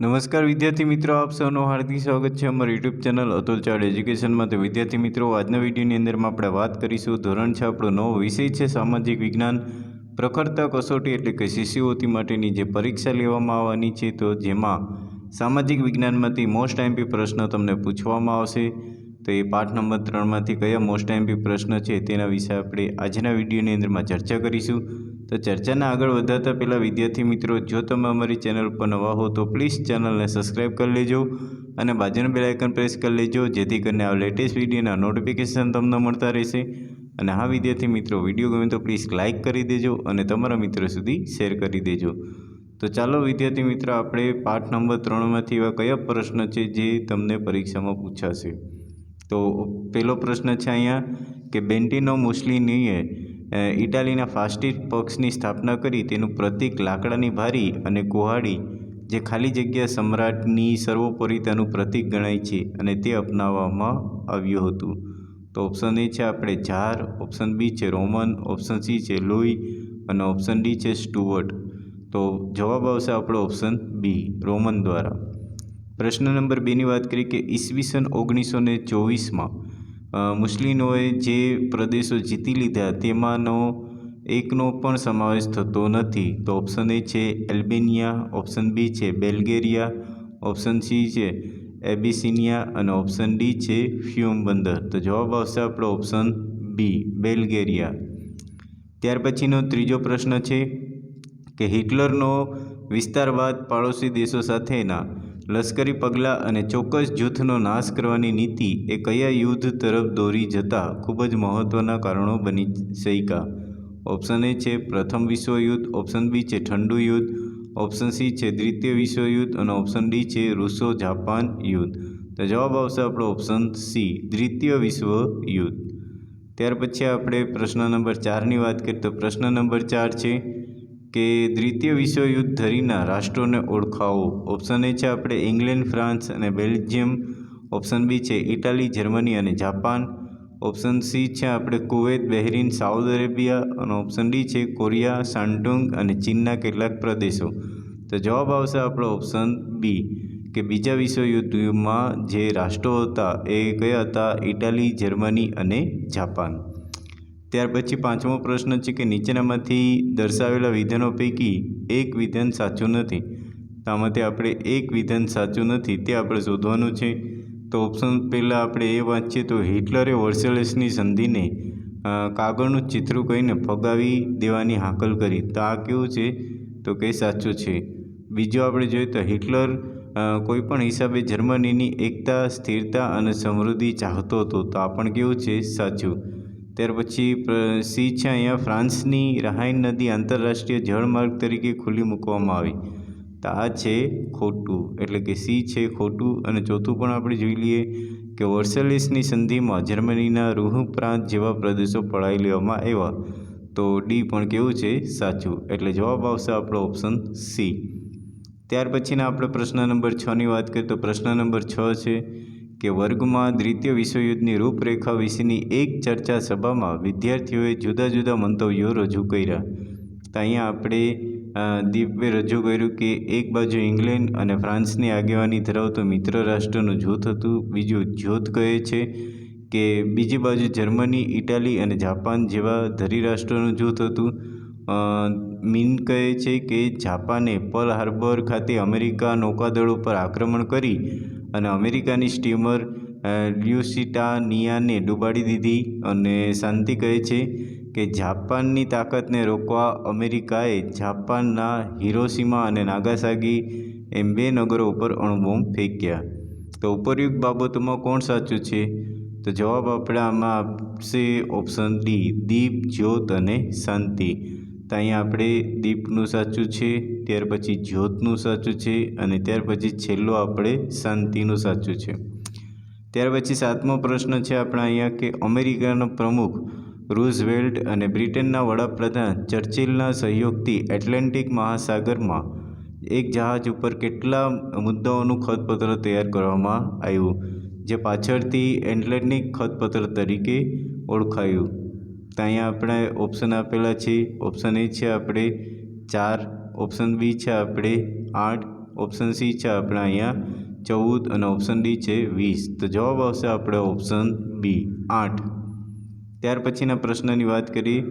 નમસ્કાર વિદ્યાર્થી મિત્રો, આપ સૌનું હાર્દિક સ્વાગત છે અમારી યુટ્યુબ ચેનલ અતુલ ચાડ એજ્યુકેશનમાં. તો વિદ્યાર્થી મિત્રો, આજના વિડીયોની અંદરમાં આપણે વાત કરીશું ધોરણ છે આપણો નવો વિષય છે સામાજિક વિજ્ઞાન. પ્રખરતા, કસોટી એટલે કે શિષ્યવૃત્તિ માટેની જે પરીક્ષા લેવામાં આવવાની છે, તો જેમાં સામાજિક વિજ્ઞાનમાંથી મોસ્ટ આઈમ્પી પ્રશ્ન તમને પૂછવામાં આવશે. તો એ પાઠ નંબર ત્રણમાંથી કયા મોસ્ટ આઈમ્પી પ્રશ્ન છે તેના વિશે આપણે આજના વિડીયોની અંદરમાં ચર્ચા કરીશું. તો ચર્ચાને આગળ વધારતા પહેલાં વિદ્યાર્થી મિત્રો, જો તમે અમારી ચેનલ પર નવા હો તો પ્લીઝ ચેનલને સબસ્ક્રાઈબ કરી લેજો અને બાજુનું બેલાઇકન પ્રેસ કરી લેજો, જેથી કરીને આ લેટેસ્ટ વિડીયોના નોટિફિકેશન તમને મળતા રહેશે. અને હા, વિદ્યાર્થી મિત્રો, વીડિયો ગમે તો પ્લીઝ લાઇક કરી દેજો અને તમારા મિત્રો સુધી શેર કરી દેજો. તો ચાલો વિદ્યાર્થી મિત્રો, આપણે પાઠ નંબર ત્રણમાંથી એવા કયા પ્રશ્ન છે જે તમને પરીક્ષામાં પૂછાશે? તો પહેલો પ્રશ્ન છે અહીંયા કે બેન્ટિનો મુસ્લિનીએ ઇટાલીના ફાસ્ટિસ્ટ પક્ષની સ્થાપના કરી તેનું પ્રતીક લાકડાની ભારી અને કુહાડી, જે ખાલી જગ્યા સમ્રાટની સર્વોપરિતાનું પ્રતીક ગણાય છે અને તે અપનાવવામાં આવ્યું હતું. તો ઓપ્શન એ છે આપણે ઝાર ઓપ્શન બી છે રોમન ઓપ્શન સી છે લોહી અને ઓપ્શન ડી છે સ્ટુઅર્ટ તો જવાબ આવશે આપણો ઓપ્શન બી, રોમન દ્વારા. પ્રશ્ન નંબર બેની વાત કરી કે ઈસવીસન ઓગણીસો ને ચોવીસમાં મુસ્લિમોએ જે પ્રદેશો જીતી લીધા તેમાંનો એકનો પણ સમાવેશ થતો નથી. તો ઓપ્શન એ છે એલ્બેનિયા ઓપ્શન બી છે બેલ્ગેરિયા ઓપ્શન સી છે એબિસિનિયા અને ઓપ્શન ડી છે ફ્યુમ બંદર. તો જવાબ આવશે આપણો ઓપ્શન બી, બેલ્ગેરિયા. ત્યાર પછીનો ત્રીજો પ્રશ્ન છે કે હિટલરનો વિસ્તારવાદ પાડોશી દેશો સાથેના લશ્કરી પગલાં અને ચોક્કસ જૂથનો નાશ કરવાની નીતિ એ કયા યુદ્ધ તરફ દોરી જતા ખૂબ જ મહત્ત્વના કારણો બની શક્યા ઓપ્શન એ છે પ્રથમ વિશ્વયુદ્ધ, ઓપ્શન બી છે ઠંડુ યુદ્ધ, ઓપ્શન સી છે દ્વિતીય વિશ્વયુદ્ધ અને ઓપ્શન ડી છે રૂસો જાપાન યુદ્ધ. તો જવાબ આવશે આપણો ઓપ્શન સી, દ્વિતીય વિશ્વયુદ્ધ. ત્યાર પછી આપણે પ્રશ્ન નંબર ચારની વાત કરીએ તો પ્રશ્ન નંબર ચાર છે કે દ્વિતીય વિશ્વયુદ્ધ ધરીના રાષ્ટ્રોને ઓળખાવો. ઓપ્શન એ છે આપણે ઇંગ્લેન્ડ ફ્રાન્સ અને બેલ્જિયમ ઓપ્શન બી છે ઇટાલી જર્મની અને જાપાન ઓપ્શન સી છે આપણે કુવૈત, બહેરીન, સાઉદ અરેબિયા અને ઓપ્શન ડી છે કોરિયા સાન્ટુંગ અને ચીનના કેટલાક પ્રદેશો. તો જવાબ આવશે આપણો ઓપ્શન બી, કે બીજા વિશ્વયુદ્ધમાં જે રાષ્ટ્રો હતા એ કયા હતા? ઇટાલી જર્મની અને જાપાન ત્યાર પછી પાંચમો પ્રશ્ન છે કે નીચેનામાંથી દર્શાવેલા વિધાનો પૈકી એક વિધાન સાચું નથી. તો આમાંથી આપણે એક વિધાન સાચું નથી તે આપણે શોધવાનું છે. તો ઓપ્શન પહેલાં આપણે એ વાંચીએ તો હિટલરે વર્સેલેસની સંધિને કાગળનું ચિત્રું કહીને ફગાવી દેવાની હાકલ કરી. તો આ કેવું છે? તો કે સાચું છે. બીજું આપણે જોઈએ તો હિટલર કોઈપણ હિસાબે જર્મનીની એકતા, સ્થિરતા અને સમૃદ્ધિ ચાહતો હતો. તો આ પણ કેવું છે? સાચું. ત્યાર પછી સી છે અહીંયા ફ્રાન્સની રહાઇન નદી આંતરરાષ્ટ્રીય જળમાર્ગ તરીકે ખુલ્લી મૂકવામાં આવી. તો આ છે ખોટું, એટલે કે સી છે ખોટું. અને ચોથું પણ આપણે જોઈ લઈએ કે વર્સેલિસની સંધિમાં જર્મનીના રૂહ પ્રાંત જેવા પ્રદેશો પડાવી લેવામાં આવ્યા. તો ડી પણ કેવું છે? સાચું. એટલે જવાબ આવશે આપણો ઓપ્શન સી. ત્યાર પછીના આપણે પ્રશ્ન નંબર છની વાત કરીએ તો પ્રશ્ન નંબર છ છે કે વર્ગમાં દ્વિતીય વિશ્વયુદ્ધની રૂપરેખા વિશેની એક ચર્ચા સભામાં વિદ્યાર્થીઓએ જુદા જુદા મંતવ્યો રજૂ કર્યા. તો અહીંયા આપણે દીપે રજૂ કર્યું કે એક બાજુ ઇંગ્લેન્ડ અને ફ્રાન્સની આગેવાની ધરાવતું મિત્ર રાષ્ટ્રનું જૂથ હતું. બીજું જ્યોત કહે છે કે બીજી બાજુ જર્મની, ઇટાલી અને જાપાન જેવા ધરી રાષ્ટ્રોનું જૂથ હતું. મીન કહે છે કે જાપાને પર્લ હાર્બર ખાતે અમેરિકા નૌકાદળો પર આક્રમણ કરી અને અમેરિકાની સ્ટીમર લ્યુસિટાનિયાને ડૂબાડી દીધી અને શાંતિ કહે છે કે જાપાનની તાકાતને રોકવા અમેરિકાએ જાપાનના હિરોશીમા અને નાગાસાગી એમ બે નગરો ઉપર અણુબોમ્બ ફેંક્યા. તો ઉપરયુક્ત બાબતોમાં કોણ સાચું છે? તો જવાબ આપણે આમાં આપશે ઓપ્શન ડી, દીપ, જ્યોત અને શાંતિ. તો અહીંયા આપણે દીપનું સાચું છે, ત્યાર પછી જ્યોતનું સાચું છે અને ત્યાર પછી છેલ્લો આપણે શાંતિનું સાચું છે. ત્યાર પછી સાતમો પ્રશ્ન છે આપણા અહીંયા કે અમેરિકાના પ્રમુખ રૂઝવેલ્ટ અને બ્રિટનના વડાપ્રધાન ચર્ચિલના સહયોગથી એટલાન્ટિક મહાસાગરમાં એક જહાજ ઉપર કેટલા મુદ્દાઓનું ખતપત્ર તૈયાર કરવામાં આવ્યું, જે પાછળથી એટલાન્ટિક ખતપત્ર તરીકે ઓળખાયું. તો અહીંયા આપણે ઓપ્શન આપેલા છે. ઓપ્શન એ છે આપણે ચાર. ઓપ્શન બી છે આપણે આઠ. ઓપ્શન સી છે આપણે અહીંયા ચૌદ અને ઓપ્શન ડી છે વીસ. તો જવાબ આવશે આપણે ઓપ્શન બી આઠ. ત્યાર પછીના પ્રશ્નની વાત કરીએ.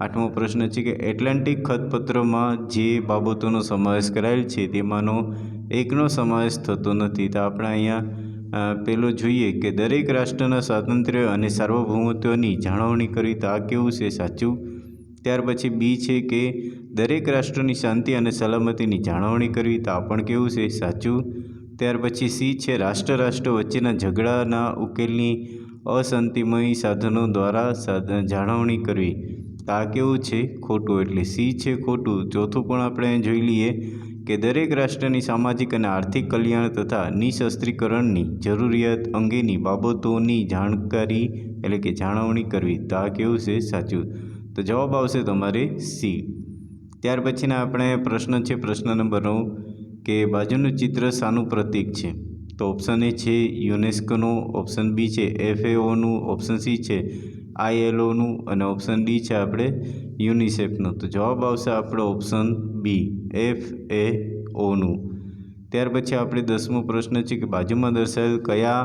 આઠમો પ્રશ્ન છે કે એટલાન્ટિક ખતપત્રમાં જે બાબતોનો સમાવેશ કરાયેલ છે તેમાંનો એકનો સમાવેશ થતો નથી. તો આપણે અહીંયા પેલો જોઈએ કે દરેક રાષ્ટ્રના સ્વાતંત્ર્ય અને સાર્વભૌમત્વની જાળવણી કરવી તો આ કેવું છે, સાચું? ત્યાર પછી બી છે કે દરેક રાષ્ટ્રની શાંતિ અને સલામતીની જાળવણી કરવી તો આ પણ કેવું છે, સાચું? ત્યાર પછી સી છે રાષ્ટ્ર રાષ્ટ્ર વચ્ચેના ઝઘડાના ઉકેલની અશાંતિમય સાધનો દ્વારા જાળવણી કરવી. તો આ કેવું છે, ખોટું? એટલે સી છે ખોટું. ચોથું પણ આપણે જોઈ લઈએ. કે દરેક રાષ્ટ્રની સામાજિક અને આર્થિક કલ્યાણ તથા નિશસ્ત્રીકરણની જરૂરિયાત અંગેની બાબતોની જાણકારી એટલે કે જાળવણી કરવી, તો આ કેવું છે? સાચું. તો જવાબ આવશે તમારે સી. ત્યાર પછીના આપણે પ્રશ્ન છે, પ્રશ્ન નંબર નવ, કે બાજુનું ચિત્ર શાનું પ્રતીક છે. તો ઓપ્શન એ છે, યુનેસ્કોનું ઓપ્શન બી છે, એફએઓનું ઓપ્શન સી છે, આઈએલઓનું અને ઓપ્શન ડી છે આપણે યુનિસેફનું. તો જવાબ આવશે આપણો ઓપ્શન બી એફ એ ઓનું ત્યાર પછી આપણે દસમો પ્રશ્ન છે કે બાજુમાં દર્શાવેલ કયા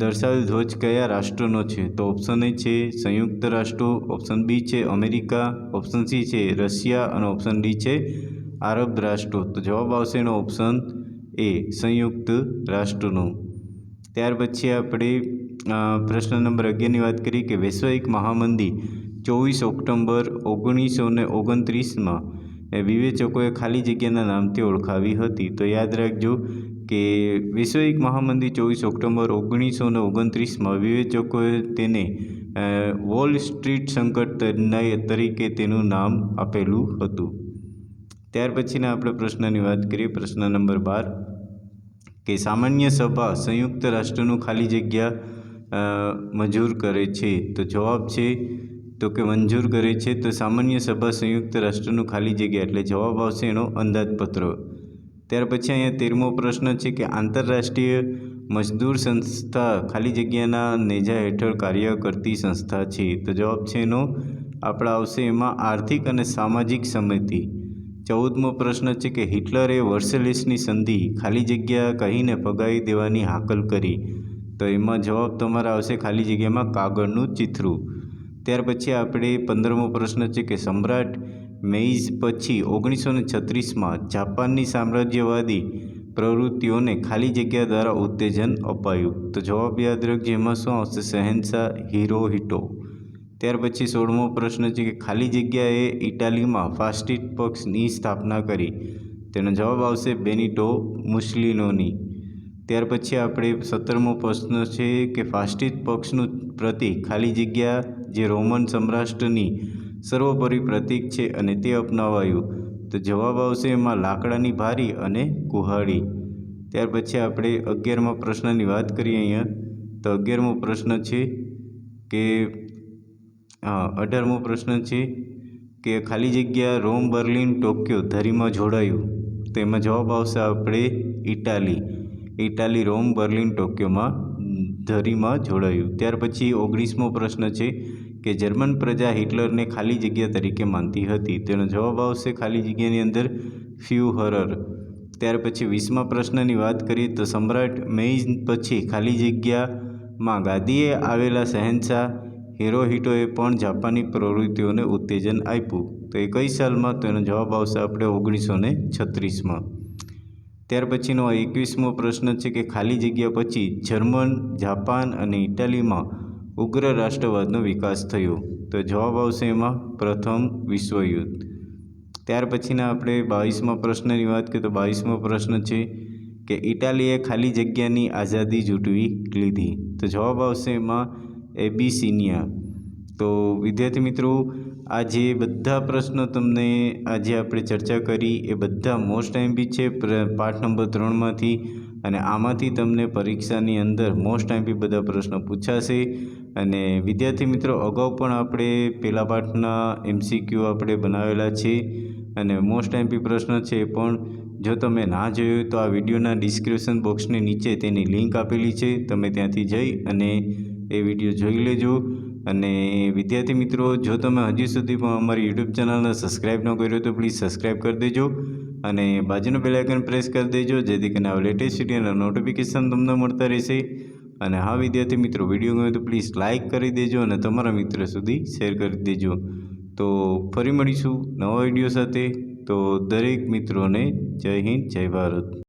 દર્શાવેલ ધ્વજ કયા રાષ્ટ્રનો છે? તો ઓપ્શન એ છે સંયુક્ત રાષ્ટ્રો ઓપ્શન બી છે અમેરિકા ઓપ્શન સી છે રશિયા અને ઓપ્શન ડી છે આરબ રાષ્ટ્રો. તો જવાબ આવશે એનો ઓપ્શન એ સંયુક્ત રાષ્ટ્રનું. ત્યાર પછી આપણે પ્રશ્ન નંબર અગિયારની વાત કરીએ કે વૈશ્વિક મહામંદી ચોવીસ ઓક્ટોબર ઓગણીસો ને ઓગણત્રીસમાં એ વિવેચકોએ ખાલી જગ્યાના નામથી ઓળખાવી હતી. તો યાદ રાખજો કે વૈશ્વિક મહામંદી ચોવીસ ઓક્ટોબર ઓગણીસો ને ઓગણત્રીસમાં વિવેચકોએ તેને વોલ સ્ટ્રીટ સંકટ તરીકે તેનું નામ આપેલું હતું. ત્યાર પછીના આપણે પ્રશ્નની વાત કરીએ, પ્રશ્ન નંબર બાર. કે સામાન્ય સભા સંયુક્ત રાષ્ટ્રનું ખાલી જગ્યા મંજૂર કરે છે. તો જવાબ છે, તો કે મંજૂર કરે છે. તો સામાન્ય સભા સંયુક્ત રાષ્ટ્રનું ખાલી જગ્યા એટલે જવાબ આવશે એનો અંદાજપત્ર. ત્યાર પછી અહીંયા તેરમો પ્રશ્ન છે કે આંતરરાષ્ટ્રીય મજદૂર સંસ્થા ખાલી જગ્યાના નેજા હેઠળ કાર્ય કરતી સંસ્થા છે. તો જવાબ છે એનો, આપણે આવશે એમાં આર્થિક અને સામાજિક સમિતિ. ચૌદમો પ્રશ્ન છે કે હિટલરે વર્સેલિસની સંધિ ખાલી જગ્યા કહીને ફગાવી દેવાની હાકલ કરી. તો એમાં જવાબ તમારા આવશે ખાલી જગ્યામાં કાગળનું ચિત્રું ત્યાર પછી આપણે પંદરમો પ્રશ્ન છે કે સમ્રાટ મેઇઝ પછી ઓગણીસો ને છત્રીસમાં જાપાનની સામ્રાજ્યવાદી પ્રવૃત્તિઓને ખાલી જગ્યા દ્વારા ઉત્તેજન અપાયું. તો જવાબ યાદ રાખજો, એમાં શું આવશે? શહેનશાહ હિરોહિટો. ત્યાર પછી સોળમો પ્રશ્ન છે કે ખાલી જગ્યાએ ઇટાલીમાં ફાસ્ટિસ્ટ પક્ષની સ્થાપના કરી. તેનો જવાબ આવશે બેનિટો મુસ્લિનોની. ત્યાર પછી આપણે સત્તરમો પ્રશ્ન છે કે ફાસ્ટિસ્ટ પક્ષનું પ્રતીક ખાલી જગ્યા જે રોમન સમ્રાષ્ટ્રની સર્વોપરી પ્રતીક છે અને તે અપનાવાયું. તો જવાબ આવશે એમાં લાકડાની ભારી અને કુહાડી. ત્યાર પછી આપણે અગિયારમા પ્રશ્નની વાત કરીએ અહીંયા. તો અગિયારમો પ્રશ્ન છે કે હા અઢારમો પ્રશ્ન છે કે ખાલી જગ્યા રોમ, બર્લિન, ટોક્યો ધરીમાં જોડાયું. તો એમાં જવાબ આવશે આપણે ઇટાલી. ઇટાલી, રોમ, બર્લિન, ટોક્યોમાં ધરીમાં જોડાયું. ત્યાર પછી ઓગણીસમો પ્રશ્ન છે કે જર્મન પ્રજા હિટલરને ખાલી જગ્યા તરીકે માનતી હતી. તેનો જવાબ આવશે ખાલી જગ્યાની અંદર ફ્યુ હરર ત્યાર પછી વીસમા પ્રશ્નની વાત કરીએ તો સમ્રાટ મેઇઝ પછી ખાલી જગ્યામાં ગાદીએ આવેલા શહેનશાહ હિરોહિટોએ પણ જાપાની પ્રવૃત્તિઓને ઉત્તેજન આપ્યું. તો એ કઈ સાલમાં તો એનો જવાબ આવશે આપણે ઓગણીસો ને છત્રીસમાં. ત્યાર પછીનો એકવીસમો પ્રશ્ન છે કે ખાલી જગ્યા પછી જર્મન, જાપાન અને ઇટાલીમાં ઉગ્ર રાષ્ટ્રવાદનો વિકાસ થયો. તો જવાબ આવશે એમાં પ્રથમ વિશ્વયુદ્ધ. ત્યાર પછીના આપણે બાવીસમા પ્રશ્નની વાત કરીએ તો બાવીસમો પ્રશ્ન છે કે ઇટાલીએ ખાલી જગ્યાની આઝાદી જૂટવી લીધી. તો જવાબ આવશે એમાં એબિસિનિયા તો વિદ્યાર્થી મિત્રો, આ જે બધા પ્રશ્નો તમને આજે આપણે ચર્ચા કરી, એ બધા મોસ્ટ ટાઈમ છે પાઠ નંબર ત્રણમાંથી. અને આમાંથી તમને પરીક્ષાની અંદર મોસ્ટ ટાઈમ બધા પ્રશ્નો પૂછાશે. અને વિદ્યાર્થી મિત્રો, અગાઉ પણ આપણે પહેલા પાઠના એમસીક્યુ આપણે બનાવેલા છે. અને મોસ્ટ ટાઈમ પ્રશ્ન છે, પણ જો તમે ના જોયો તો આ વિડીયોના ડિસ્ક્રિપ્શન બોક્સની નીચે તેની લિંક આપેલી છે. તમે ત્યાંથી જઈ અને એ વીડિયો જોઈ લેજો. અને વિદ્યાર્થી મિત્રો, જો તમે હજી સુધી પણ અમારી યુટ્યુબ ચેનલને સબસ્ક્રાઈબ ન કર્યો તો પ્લીઝ સબસ્ક્રાઈબ કરી દેજો અને બાજુનું બેલાઇકન પ્રેસ કરી દેજો, જેથી કરીને આ લેટેસ્ટ વિડીયોના નોટિફિકેશન તમને મળતા રહેશે. અને હા, વિદ્યાર્થી મિત્રો, વીડિયો ગમે તો પ્લીઝ લાઇક કરી દેજો અને તમારા મિત્ર સુધી શેર કરી દેજો. તો ફરી મળીશું નવા વીડિયો સાથે. તો દરેક મિત્રોને જય હિન્દ, જય ભારત.